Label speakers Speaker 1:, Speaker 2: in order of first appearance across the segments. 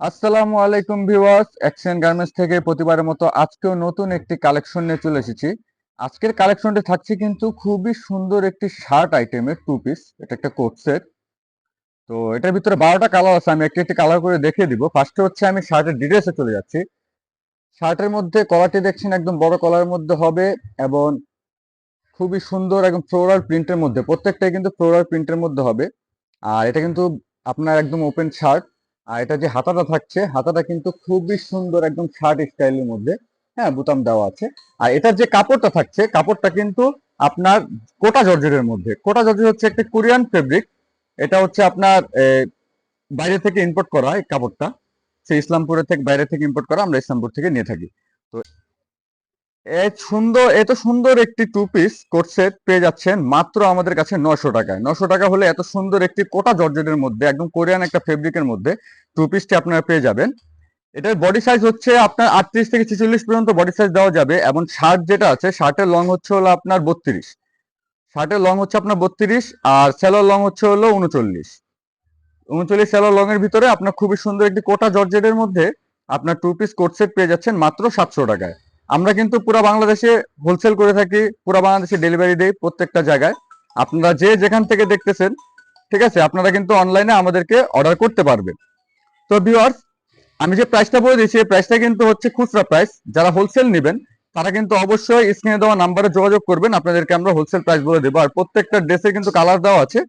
Speaker 1: আসসালামু আলাইকুম viewers action garments থেকে প্রতিবারের মতো আজকেও নতুন একটি কালেকশন নিয়ে চলে এসেছি। আজকের কালেকশনটি থাকছে কিন্তু খুবই সুন্দর একটি শার্ট আইটেমের টু পিস এটা একটা কোট সেট তো এটার ভিতরে বারোটা কালার আছে, আমি একটি একটি কালার করে দেখিয়ে দিব। ফার্স্টে হচ্ছে আমি শার্টের ডিটেলসে চলে যাচ্ছি। শার্টের মধ্যে কলারটি দেখছেন, একদম বড় কলারের মধ্যে হবে এবং খুবই সুন্দর একদম ফ্লোরাল প্রিন্টের মধ্যে, প্রত্যেকটাই কিন্তু ফ্লোরাল প্রিন্টের মধ্যে হবে। আর এটা কিন্তু আপনার একদম ওপেন শার্ট আর এটা যে হাতাটা থাকছে, হাতাটা কিন্তু খুবই সুন্দর একদম শার্ট স্টাইলের মধ্যে হ্যাঁ বুতাম দেওয়া আছে। আর এটার যে কাপড়টা থাকছে, কাপড়টা কিন্তু আপনার কোটা জর্জরের মধ্যে। কোটা জর্জর হচ্ছে একটা কোরিয়ান ফেব্রিক এটা হচ্ছে আপনার বাইরে থেকে ইম্পোর্ট করা এই কাপড়টা। সে ইসলামপুরের থেকে, বাইরে থেকে ইম্পোর্ট করা আমরা ইসলামপুর থেকে নিয়ে থাকি। তো সুন্দর এত সুন্দর একটি টু পিস কোট পেয়ে যাচ্ছেন মাত্র আমাদের কাছে নশো টাকায়। নশো টাকা হলে এত সুন্দর একটি কোটা জর্জেটের মধ্যে, একদম কোরিয়ান একটা ফেব্রিকের মধ্যে টু পিসটি আপনারা পেয়ে যাবেন। এটার বডি সাইজ হচ্ছে আপনার আটত্রিশ থেকে ছেচল্লিশ পর্যন্ত বডি সাইজ দেওয়া যাবে এবং শার্ট যেটা আছে শার্টের লং হচ্ছে হলো আপনার বত্রিশ। শার্টের লং হচ্ছে আপনার বত্রিশ আর সেলোর লং হচ্ছে হলো উনচল্লিশ। উনচল্লিশ সেলোর লং এর ভিতরে আপনার খুবই সুন্দর একটি কোটা জর্জেটের মধ্যে আপনার টু পিস কোট পেয়ে যাচ্ছেন মাত্র সাতশো টাকায়। আমরা কিন্তু পুরো বাংলাদেশে হোলসেল করে থাকি, পুরো বাংলাদেশে ডেলিভারি দেই প্রত্যেকটা জায়গায়। আপনারা যে যেখান থেকে দেখতেছেন, ঠিক আছে, আপনারা কিন্তু অনলাইনে আমাদেরকে অর্ডার করতে পারবেন। তো ভিওয়ার্স আমি যে প্রাইসটা বলে দিয়েছি, এই প্রাইসটা কিন্তু হচ্ছে খুচরা প্রাইস যারা হোলসেল নেবেন, তারা কিন্তু অবশ্যই স্ক্রিনে দেওয়া নাম্বারে যোগাযোগ করবেন। আপনাদেরকে আমরা হোলসেল প্রাইস বলে দেবো। আর প্রত্যেকটা ড্রেসে কিন্তু কালার দেওয়া আছে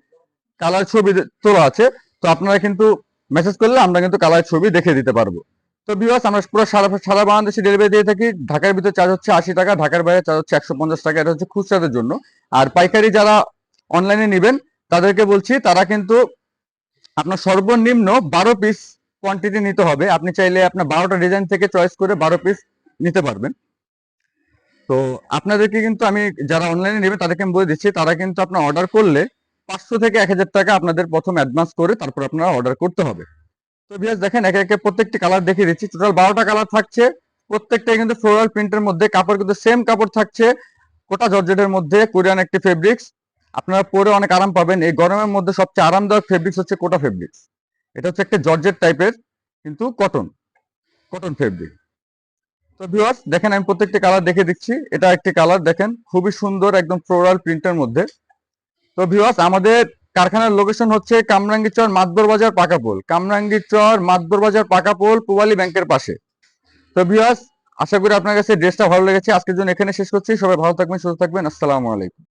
Speaker 1: কালার ছবি তোলা আছে। তো আপনারা কিন্তু মেসেজ করলে আমরা কিন্তু কালার ছবি দেখে দিতে পারব। আমরা পুরো সারা সারা বাংলাদেশে ডেলিভারি দিয়ে থাকি। ঢাকার ভিতরে চার্জ হচ্ছে আশি টাকা, ঢাকার বাইরে চার্জ হচ্ছে একশো পঞ্চাশ টাকা। এটা হচ্ছে খুচরাদের জন্য। আর পাইকারি যারা অনলাইনে নেবেন, তাদেরকে বলছি, তারা কিন্তু আপনার সর্বনিম্ন বারো পিস কোয়ান্টিটি নিতে হবে। আপনি চাইলে আপনার বারোটা ডিজাইন থেকে চয়েস করে বারো পিস নিতে পারবেন। তো আপনাদেরকে কিন্তু আমি, যারা অনলাইনে নেবে তাদেরকে আমি বলে দিচ্ছি, তারা কিন্তু আপনার অর্ডার করলে পাঁচশো থেকে এক হাজার টাকা আপনাদের প্রথম অ্যাডভান্স করে তারপর আপনারা অর্ডার করতে হবে। তো বিয়াস দেখেন, একে একে প্রত্যেকটি কালার দেখিয়ে দিচ্ছি। টোটাল বারোটা কালার থাকছে। প্রত্যেকটাই কিন্তু ফ্লোরাল প্রিন্টের মধ্যে। কাপড় কিন্তু সেম কাপড় থাকছে। কোটা জর্জেটের মধ্যে কোরিয়ান একটি ফেব্রিক্স আপনারা পরে অনেক আরাম পাবেন। এই গরমের মধ্যে সবচেয়ে আরামদায়ক ফেব্রিক্স হচ্ছে কোটা ফেব্রিক্স এটা হচ্ছে একটা জর্জেট টাইপের, কিন্তু কটন কটন ফেব্রিক তো ভিউয়ার্স দেখেন, আমি প্রত্যেকটি কালার দেখে দিচ্ছি। এটা একটি কালার দেখেন, খুবই সুন্দর একদম ফ্লোরাল প্রিন্টের মধ্যে। তো ভিউয়ার্স আমাদের কারখানার লোকেশন হচ্ছে কামরাঙ্গীচর মাতবর বাজার পাকাপোল কামরাঙ্গীচর মাতবর বাজার পাকাপোল পুবালি ব্যাংকের পাশে। তো বিয়াস আশা করি আপনার কাছে ড্রেসটা ভালো লেগেছে। আজকের জন্য এখানে শেষ করছি। সবাই ভালো থাকবেন, সুস্থ থাকবেন। আসসালামু আলাইকুম।